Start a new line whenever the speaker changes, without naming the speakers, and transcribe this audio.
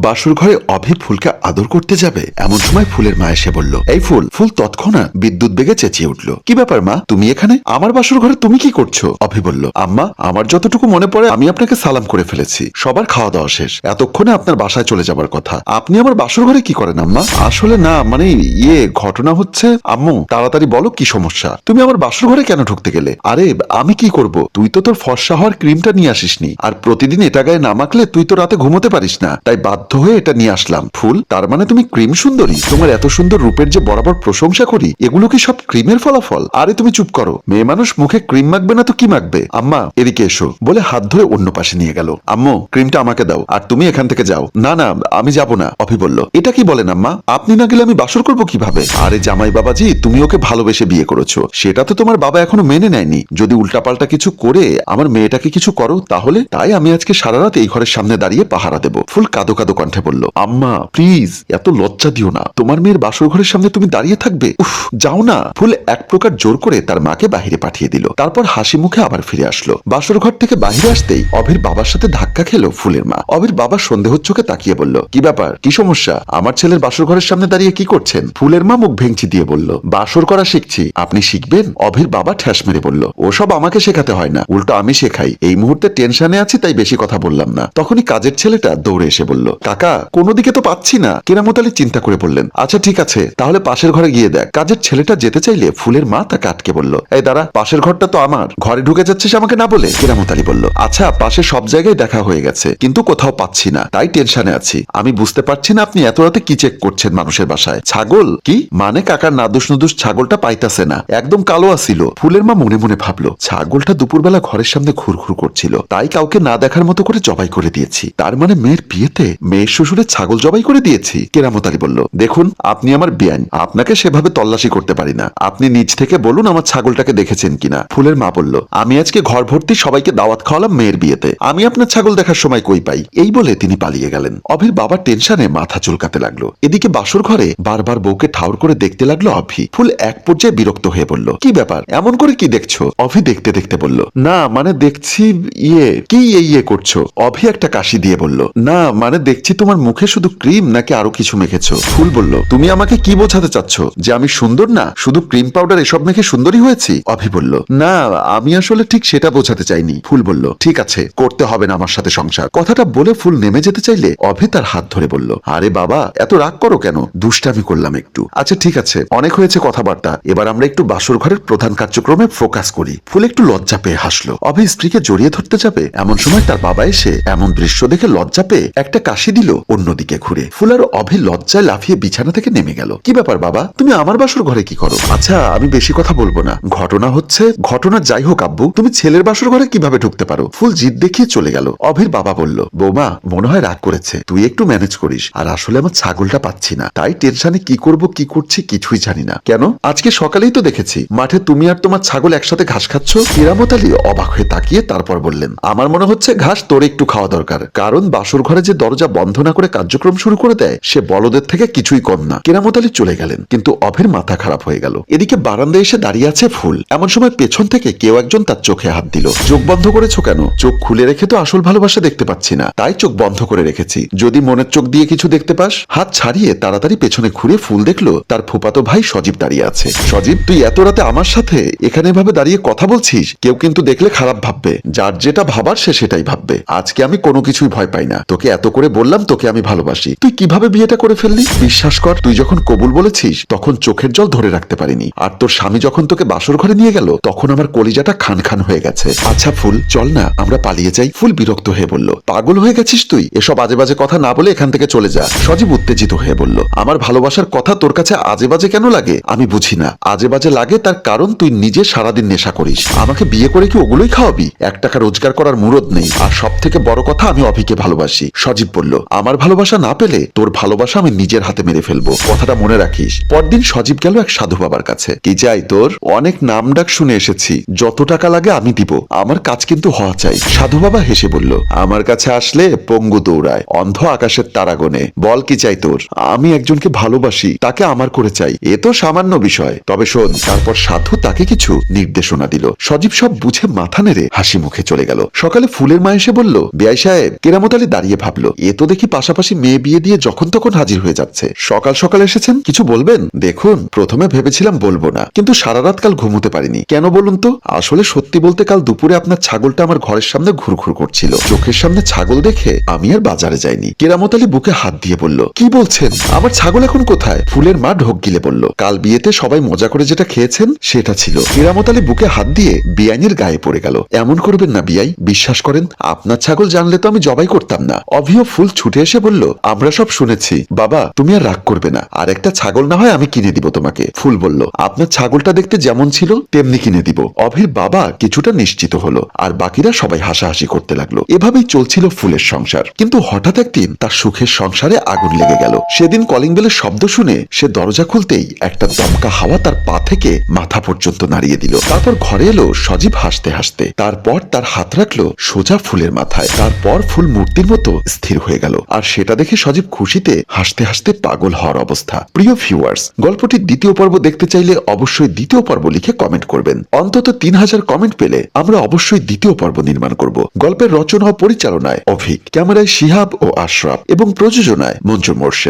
বাসুর ঘরে অভি ফুলকে আদর করতে যাবে। এমন সময় ফুলের মা এসে বলল, এই ফুল ফুল তৎক্ষণাৎ বিদ্যুৎ বেগে চেঁচিয়ে উঠল। কি ব্যাপার মা, তুমি এখানে? আমার বাসুর ঘরে তুমি কি করছ? অভি বলল, আম্মা, আমার যতটুকু মনে পড়ে, আমি আপনাকে সালাম করে ফেলেছি। সবার খাওয়া দাওয়া শেষ। এতক্ষণে আপনার বাসায় চলে যাবার কথা। আপনি আমার বাসুর ঘরে কি করেন, আম্মা? আসলে না মানে ইয়ে ঘটনা হচ্ছে, আম্মু, তাড়াতাড়ি বলো কি সমস্যা? তুমি আমার বাসুর ঘরে কেন ঢুকতে গেলে? আরে, আমি কি করব? তুই তো তোর ফর্সা হওয়ার ক্রিমটা নিয়ে আসিসনি। আর প্রতিদিন এটা গায়ে না মাখলে তুই তো রাতে ঘুমোতে পারিস না। তাই বাধ্য হয়ে এটা নিয়ে আসলাম। ফুল, তার মানে তুমি ক্রিম সুন্দরী। তোমার এত সুন্দর রূপের যে বরাবর প্রশংসা করি, এগুলো কি সব ক্রিমের ফলাফল? আরে তুমি চুপ করো। মেয়ে মানুষ মুখে ক্রিম মাখবে না তো কি মাখবে? আম্মা, এদিকে এসো। বলে হাত ধরে অন্য পাশে নিয়ে গেল। আম্মু, ক্রিমটা আমাকে দাও, আর তুমি এখান থেকে যাও। না না, আমি যাব না, অভি বলল। এটা কি বলেন আম্মা? আপনি না গেলে আমি বাসর করব কীভাবে? আরে জামাই বাবাজি, তুমি ওকে ভালোবেসে বিয়ে করেছ। সেটা তো তোমার বাবা এখনও মেনে নেয়নি। যদি উল্টাপাল্টা কিছু করে আমার মেয়েটাকে কিছু করো, তাহলে তাই আমি আজকে সারা রাত এই ঘরের সামনে দাঁড়িয়ে পাহারা দেব। ফুল কাদো কাদো কণ্ঠে বলল, আম্মা প্লিজ এত লজ্জা দিও না। তোমার মেয়ের বাসর ঘরের সামনে তুমি দাঁড়িয়ে থাকবে? উফ, যাও না। ফুল এক প্রকার জোর করে তার মাকে বাহিরে পাঠিয়ে দিল। তারপর হাসি মুখে আবার ফিরে আসলো। বাসর ঘর থেকে বাহিরে আসতেই অভির বাবার সাথে ধাক্কা খেলো ফুলের মা। অভির বাবা সন্দেহ চোখে তাকিয়ে বলল, কি ব্যাপার? কি সমস্যা? আমার ছেলের বাসর ঘরের সামনে দাঁড়িয়ে কি করছেন? ফুলের মা মুখ ভেঙচি দিয়ে বলল, বাসর করা শিখছি। আপনি শিখবেন? অভির বাবা ঠ্যাস মেরে বলল, ওসব আমাকে শেখাতে হয় না। উল্টো আমি শেখাই। এই মুহূর্তে টেনশনে আছি, তাই বেশি কথা বললাম না। তখনই কাজের ছেলেটা দৌড়ে এসে বলল কাকা, কোনো দিকে তো পাচ্ছি না। কেরামত আলী চিন্তা করে বললেন আচ্ছা ঠিক আছে, তাহলে পাশের ঘরে গিয়ে দেখ। কাজের ছেলেটা যেতে চাইলে ফুলের মা তাকে আটকে বলল, এই দাঁড়া, পাশের ঘরটা তো আমার, ঘরে ঢুকে যাচ্ছিস আমাকে না বলে? কেরামত আলী বলল আচ্ছা পাশে সব জায়গায় দেখা হয়ে গেছে, কিন্তু কোথাও পাচ্ছি না, তাই টেনশনে আছি। আমি বুঝতে পারছি না আপনি এত রাতে কি চেক করছেন মানুষের বাসায়। ছাগল? কি? মানে কাকার নাদুস নুদুস ছাগলটা পাইতাছে না। একদম কালো আসিল ফুলের মা মনে মনে ভাবলো, ছাগলটা দুপুরবেলা ঘরের সামনে ঘুরঘুর করছিল, তাই কাউকে না দেখার মতো করে জবাই করে দিয়েছি। তার মানে মেয়ের বিয়েতে মেয়ের শ্বশুরে ছাগল জবাই করে দিয়েছি। কেরামত আলী বলল, দেখুন, আপনি আমার বিয়ান আপনাকে সেভাবে তল্লাশি করতে পারি না। আপনি নিজ থেকে বলুন আমার ছাগলটাকে দেখেছেন কিনা। ফুলের মা বলল, আমি আজকে ঘর ভর্তি সবাইকে দাওয়াত খাওয়ালাম মেয়ের বিয়েতে। আমি আপনার ছাগল দেখার সময় কই পাই? এই বলে তিনি পালিয়ে গেলেন। অভির বাবার টেনশনে মাথা চুলকাতে লাগল। এদিকে বাসর ঘরে বারবার বউকে ঠাউর করে দেখতে লাগল অভি। ফুল এক পর্যায়ে বিরক্ত হয়ে বলল, কি ব্যাপার? এমন করে কি দেখছ? অভি দেখতে দেখতে বলল, না মানে দেখছি ইয়ে কি ইয়ে ইয়ে করছ? অভি একটা কাশি দিয়ে বলল, না মানে দেখছি তোমার মুখে শুধু ক্রিম নাকি আরও কিছু মেখেছো। ফুল বলল, তুমি আমাকে কি বোঝাতে চাচ্ছ? যে আমি সুন্দর না? শুধু ক্রিম পাউডার এসব মেখে সুন্দরী হয়েছি? অভি বলল, না, আমি আসলে ঠিক সেটা বোঝাতে চাইনি। ফুল বলল, ঠিক আছে, করতে হবে না আমার সাথে সংসার। কথাটা বলে ফুল নেমে যেতে চাইলে অভি তার হাত ধরে বলল, আরে বাবা, এত রাগ করো কেন? দুষ্টামি করলাম একটু। আচ্ছা ঠিক আছে, অনেক হয়েছে কথাবার্তা। এবার আমরা একটু বাসর ঘরের প্রধান কার্যক্রমে ফোকাস করি। ফুল একটু লজ্জা পেয়ে হাসলো, অভি স্ত্রীকে জড়িয়ে ধরতে যাবে? এমন সময় তার বাবা এসে এমন দৃশ্য দেখে লজ্জা পেয়ে একটা কাশি দিল অন্যদিকে ঘুরে। ফুল আর অভি লজ্জায় লাফিয়ে বিছানা থেকে নেমে গেল। কি ব্যাপার বাবা? তুমি আমার বাসর ঘরে কি করো? আচ্ছা আমি বেশি কথা বলব না। ঘটনা হচ্ছে, ঘটনা যাই হোক আব্বু, তুমি ছেলের বাসর ঘরে কীভাবে ঢুকতে পারো? ফুল জিদ দেখিয়ে চলে গেল। অভির বাবা বলল, বৌমা, মনে হয় রাগ করেছে। তুই একটু ম্যানেজ করিস। আর আসলে আমার ছাগলটা পাচ্ছি না। তাই টেনশনে কি করব, কি করছি কিছুই জানি না। কেন? আজকে সকালেই তো দেখেছি। মাঠে তুমি আর তোমার ছাগল একসাথে ঘাস খাচ্ছ? কিরামত আলী অবাক হয়ে তাকিয়ে তারপর বললেন, আমার মনে হচ্ছে ঘাস তোর একটু খাওয়া দরকার। কারণ বাসর ঘরে যে দরজা বন্ধ না করে কার্যক্রম শুরু করে দেয়, সে বলদের থেকে কিছুই কম না। কেরামত আলী চলে গেলেন, কিন্তু অভের মাথা খারাপ হয়ে গেল। এদিকে বারান্দায় এসে দাঁড়িয়ে আছে ফুল। এমন সময় পেছন থেকে কেউ একজন তার চোখে হাত দিল। চোখ বন্ধ করেছ কেন? চোখ খুলে রেখে তো আসল ভালোবাসা দেখতে পাচ্ছি না। তাই চোখ বন্ধ করে রেখেছি। যদি মনের চোখ দিয়ে কিছু দেখতে পাস, হাত ছাড়িয়ে তাড়াতাড়ি পেছনে ঘুরে ফুল দেখল, তার ফুপাতো ভাই সজীব দাঁড়িয়ে আছে। সজীব, তুই এত রাতে আমার সাথে এখানে এভাবে দাঁড়িয়ে কথা বলছিস? কেউ কিন্তু দেখলে খারাপ ভাববে। যার যেটা ভাবার সে সেটাই ভাববে। আজকে আমি কোনো কিছুই ভয় পাই না। তোকে এত করে বললাম, তোকে আমি ভালোবাসি। তুই কীভাবে বিয়েটা করে ফেললি? বিশ্বাস কর, তুই যখন কবুল বলেছিস, তখন চোখের জল ধরে রাখতে পারিনি। আর তোর স্বামী যখন তোকে বাসর ঘরে নিয়ে গেল, তখন আমার কলিজাটা খান খান হয়ে গেছে। আচ্ছা ফুল, চল না, আমরা পালিয়ে যাই। ফুল বিরক্ত হয়ে বলল, পাগল হয়ে গেছিস তুই? এসব আজে বাজে কথা না বলে এখান থেকে চলে যা। সজীব উত্তেজিত হয়ে বলল, আমার ভালোবাসার কথা তোর কাছে আজে বাজে কেন লাগে? আমি বুঝি না। আজে বাজে লাগে তার কারণ তুই নিজে সারাদিন নেশা করিস। আমাকে বিয়ে করে কি ওগুলোই খাওয়াবি? এক টাকা রোজগার করার মুরদ নেই। আর সব থেকে বড় কথা, আমি অভিকে ভালোবাসি। সজীব বলল আমার ভালোবাসা না পেলে তোর ভালোবাসা আমি নিজের হাতে মেরে ফেলব। কথাটা মনে রাখিস। পরদিন সজীব গেল এক সাধু বাবার কাছে। কি চাই তোর? অনেক নাম ডাক শুনে এসেছি। যত টাকা লাগে আমি দিব। আমার কাজ কিন্তু হওয়া চাই। সাধু বাবা হেসে বলল, আমার কাছে আসলে পঙ্গু দৌড়ায়, অন্ধ আকাশের তারাগণে। বল কি চাই তোর? আমি একজনকে ভালোবাসি, তাকে আমার করে চাই। এ তো সামান্য বিষয়। তবে শোন, তারপর সাধু তাকে কিছু নির্দেশনা দিল। সজীব সব বুঝে মাথা নেড়ে হাসি মুখে চলে গেল। সকালে ফুলের মা এসে বলল, বিয়াই সাহেব, কেরামত আলী দাঁড়িয়ে ভাবলো, এ তো দেখি পাশাপাশি মেয়ে বিয়ে দিয়ে যখন তখন হাজির হয়ে যাচ্ছে। সকাল সকাল এসেছেন, কিছু বলবেন? দেখুন, প্রথমে ভেবেছিলাম বলব না, কিন্তু সারা রাত কাল ঘুমোতে পারিনি। কেন বলুন তো? আসলে সত্যি বলতে কাল দুপুরে আপনার ছাগলটা আমার ঘরের সামনে ঘুরঘুর করছিল। চোখের সামনে ছাগল দেখে আমি আর বাজারে যাইনি। কেরামত আলী বুকে হাত দিয়ে বলল, কি বলছেন? আমার ছাগল এখন কোথায়? ফুলের মা ঢোক গিলে বলল, কাল বিয়েতে সবাই মজা করে যেটা খেয়েছেন, সেটা ছিল। কেরামত আলী বুকে হাত দিয়ে বিয়াইনের গায়ে পড়ে গেল। এমন করবেন না বিয়াই বিশ্বাস করেন, আপনার ছাগল জানলে তো আমি জবাই করতাম না। অভিও ফুল ছুটে এসে বলল, আমরা সব শুনেছি। বাবা, তুমি আর রাগ করবে না। আর একটা ছাগল না হয় আমি কিনে দিব তোমাকে। ফুল বলল, আপনার ছাগলটা দেখতে যেমন ছিল, তেমনি কিনে দিব। অভির বাবা কিছুটা নিশ্চিত হলো, আর বাকিরা সবাই হাসাহাসি করতে লাগল। এভাবেই চলছিল ফুলের সংসার। কিন্তু হঠাৎ একদিন তার সুখের সংসারে আগুন লেগে গেল। সেদিন কলিং বেলের শব্দ শুনে সে দরজা খুলতেই একটা দমকা হাওয়া তার পা থেকে মাথা পর্যন্ত নাড়িয়ে দিল। তারপর ঘরে এলো সজীব হাসতে হাসতে। তারপর তার হাত রাখল সোজা ফুলের মাথায়। তারপর ফুল মূর্তির মতো স্থির হয়ে গেল। আর সেটা দেখে সজীব খুশিতে হাসতে হাসতে পাগল হওয়ার অবস্থা। প্রিয় ভিউয়ার্স গল্পটির দ্বিতীয় পর্ব দেখতে চাইলে অবশ্যই দ্বিতীয় পর্ব লিখে কমেন্ট করবেন। অন্তত তিন হাজার কমেন্ট পেলে আমরা অবশ্যই দ্বিতীয় পর্ব নির্মাণ করব। গল্পের রচনা ও পরিচালনায় অভিক, ক্যামেরায় শিহাব ও আশরাফ এবং প্রযোজনায় মঞ্জুর মোর্শেদ।